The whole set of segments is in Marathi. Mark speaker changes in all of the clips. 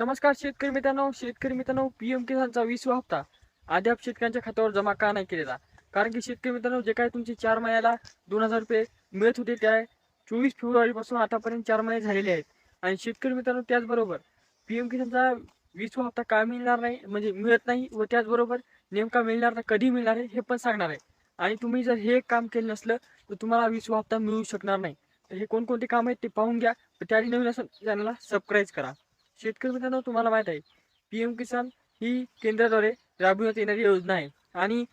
Speaker 1: नमस्कार शेतकरी मित्रांनो शेतकरी मित्रांनो पीएम किसानचा वीसवा हप्ता. अद्याप शेतकऱ्यांच्या खात्यावर जमा का नाही केलेला. कारण की शेतकरी मित्रांनो जे काय तुमचे चार महिन्याला दोन हजार रुपये मिळत होते त्या चोवीस फेब्रुवारीपासून आतापर्यंत चार महिने झालेले आहेत. आणि शेतकरी मित्रांनो त्याचबरोबर पीएम किसानचा वीसवा हप्ता का मिळणार नाही म्हणजे मिळत नाही व त्याचबरोबर नेमका मिळणार तर कधी मिळणार आहे हे पण सांगणार आहे. आणि तुम्ही जर हे काम केलं नसलं तर तुम्हाला वीसवा हप्ता मिळू शकणार नाही. तर हे कोणकोणते काम आहेत ते पाहून घ्या. त्याआधी नवीन असं चॅनलला सबस्क्राईब करा. शेतकरी मित्रांनो तुम्हाला माहीत आहे पी एम किसान ही केंद्राद्वारे राबविण्यात येणारी योजना आहे. आणि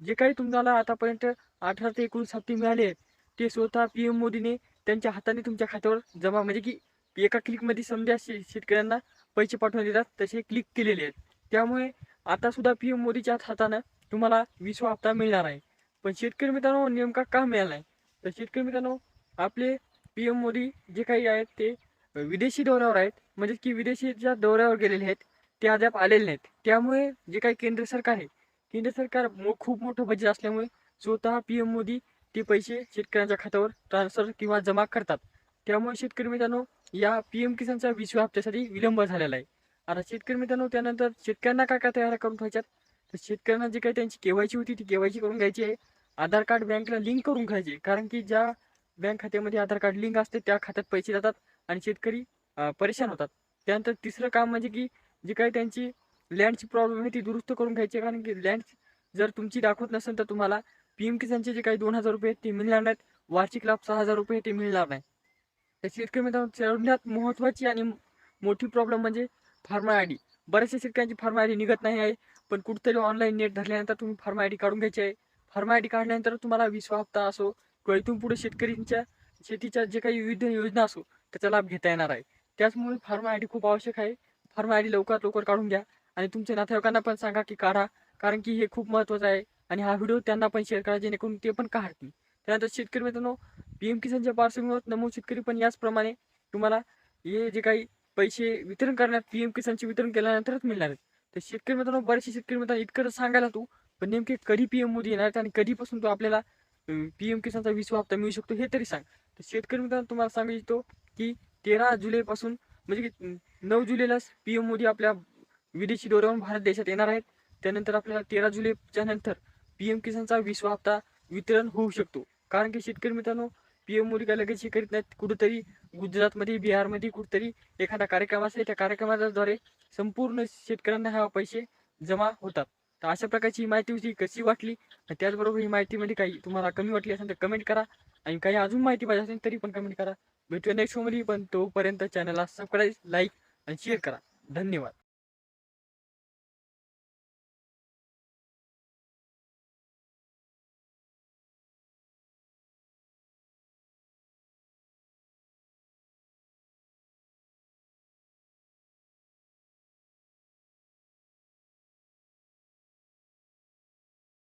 Speaker 1: जे काही तुम्हाला आतापर्यंत अठरा ते एकोणीस हप्ते मिळाले आहेत ते स्वतः पी एम मोदीने त्यांच्या हाताने तुमच्या खात्यावर जमा म्हणजे की एका क्लिकमध्ये समजा शे शेतकऱ्यांना पैसे पाठवून देतात तसे क्लिक केलेले आहेत. त्यामुळे आता सुद्धा पी एम मोदीच्या हातानं तुम्हाला वीसवा हप्ता मिळणार आहे. पण शेतकरी मित्रांनो नेमका का मिळाला आहे तर शेतकरी मित्रांनो आपले पी एम मोदी जे काही आहेत ते विदेशी दौऱ्यावर आहेत. म्हणजे की विदेशी ज्या दौऱ्यावर गेलेले आहेत ते अद्याप आलेले नाहीत. त्यामुळे जे काही केंद्र सरकार आहे केंद्र सरकार मो खूप मोठं बजेट असल्यामुळे स्वतः पी एम मोदी ते पैसे शेतकऱ्यांच्या खात्यावर ट्रान्सफर किंवा जमा करतात. त्यामुळे शेतकरी मित्रांनो या पी एम किसानच्या विश्व हप्त्यासाठी विलंब झालेला आहे. आता शेतकरी मित्रांनो त्यानंतर शेतकऱ्यांना काय काय तयार करून ठेवायच्यात? तर शेतकऱ्यांना जे काही त्यांची केवायची होती ती केवायची करून घ्यायची आहे. आधार कार्ड बँकला लिंक करून घ्यायचे कारण की ज्या बँक खात्यामध्ये आधार कार्ड लिंक असते त्या खात्यात पैसे जातात. आणि शेतकरी परेशान होतात. त्यानंतर तिसरं काम म्हणजे की जी काही त्यांची लँडची प्रॉब्लेम आहे ती दुरुस्त करून घ्यायची आहे. कारण की लँड जर तुमची दाखवत नसेल तर तुम्हाला पी एम किसानचे जे काही दोन हजार रुपये ते मिळणार नाहीत. वार्षिक लाभ सहा हजार रुपये ते मिळणार नाही. तर शेतकरी मित्रांनो सर्वात महत्त्वाची आणि मोठी प्रॉब्लेम म्हणजे फार्मा आय डी. बऱ्याचशा शेतकऱ्यांची फार्मा आय डी निघत नाही आहे. पण कुठेतरी ऑनलाईन नेट धरल्यानंतर तुम्ही फार्मा आय डी काढून घ्यायची आहे. फार्मा आय डी काढल्यानंतर तुम्हाला वीसवा हप्ता असो किंवा इथून पुढे शेतकऱ्यांच्या शेतीच्या जे काही विविध योजना असो त्याचा लाभ घेता येणार आहे. त्याचमुळे फार्म आय डी खूप आवश्यक आहे. फार्म आय डी लवकरात लवकर काढून घ्या. आणि तुमच्या नातेवाईकांना पण सांगा की काढा कारण की हे खूप महत्त्वाचं आहे. आणि हा व्हिडिओ त्यांना पण शेअर करा जेणेकरून ते पण काढतील. त्यानंतर शेतकरी मित्रांनो पी एम किसानच्या पार्श्वभूमीवर नमूद शेतकरी पण याचप्रमाणे तुम्हाला हे जे काही पैसे वितरण करण्यात पी एम किसानचे वितरण केल्यानंतरच मिळणार आहेत. तर शेतकरी मित्रांनो बरेचसे शेतकरी मित्रांनो इतकं सांगायला तू पण नेमके कधी पी एम मोदी येणार आहेत आणि कधीपासून तो आपल्याला पी एम किसानचा वीसवा हप्ता मिळू शकतो हे तरी सांग. तर शेतकरी मित्रांनो तुम्हाला सांगू इच्छितो की तेरा जुलैपासून म्हणजे की नऊ जुलैलाच पी एम मोदी आपल्या विदेशी दौऱ्यावरून भारत देशात येणार आहेत. त्यानंतर आपल्याला तेरा जुलैच्या नंतर पी एम किसानचा वीसवा हप्ता वितरण होऊ शकतो. कारण की शेतकरी मित्रांनो पी एम मोदी काय लगेच हे करीत नाहीत. कुठेतरी गुजरातमध्ये बिहारमध्ये कुठेतरी एखादा कार्यक्रम असेल त्या कार्यक्रमाद्वारे संपूर्ण शेतकऱ्यांना हा पैसे जमा होतात. तर अशा प्रकारची ही माहिती होती कशी वाटली? त्याचबरोबर ही माहितीमध्ये म्हणजे काही तुम्हाला कमी वाटली असेल तर कमेंट करा. आणि काही अजून माहिती पाहिजे असेल तरी पण कमेंट करा. भेटूया नेक्स्ट शोमध्ये पण तोपर्यंत चॅनलला सबस्क्राईब लाईक आणि शेअर करा. धन्यवाद.